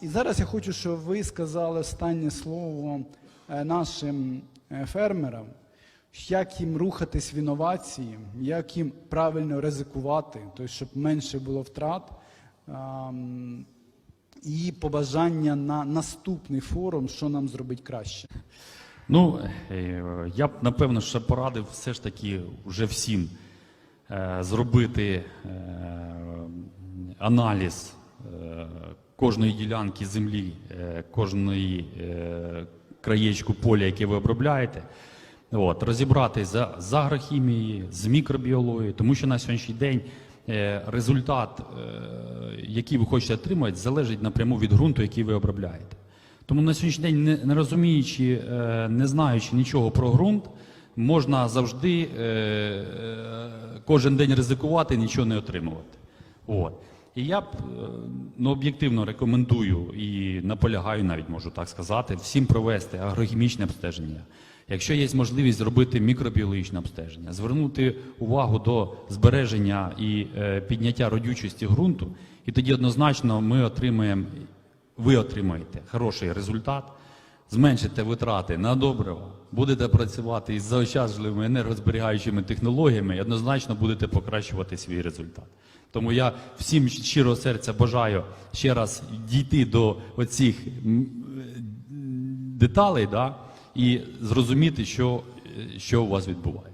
І зараз я хочу, щоб ви сказали останнє слово е, нашим е, фермерам, як їм рухатись в інновації, як їм правильно ризикувати, тобто, щоб менше було втрат. І побажання на наступний форум, що нам зробити краще. Ну, е, я б напевно ще порадив все ж таки вже всім зробити аналіз кожної ділянки землі, е, кожної е, краєчку поля, яке ви обробляєте. От, за, з агрохімією, з мікробіологією, тому що на сьогоднішній день е, результат, який ви хочете отримати, залежить напряму від ґрунту, який ви обробляєте. Тому на сьогоднішній день, не, розуміючи, не знаючи нічого про ґрунт, можна завжди кожен день ризикувати нічого не отримувати. От. І я б е, ну, об'єктивно рекомендую і наполягаю, навіть можу так сказати, всім провести агрохімічне обстеження. Якщо є можливість зробити мікробіологічне обстеження, звернути увагу до збереження і е, підняття родючості ґрунту, і тоді однозначно ми отримаємо, ви отримаєте хороший результат, зменшите витрати на добрива, будете працювати із заощаджливими енергозберігаючими технологіями однозначно будете покращувати свій результат. Тому я всім щиро серця бажаю ще раз дійти до оцих деталей да, і зрозуміти, що, що у вас відбувається.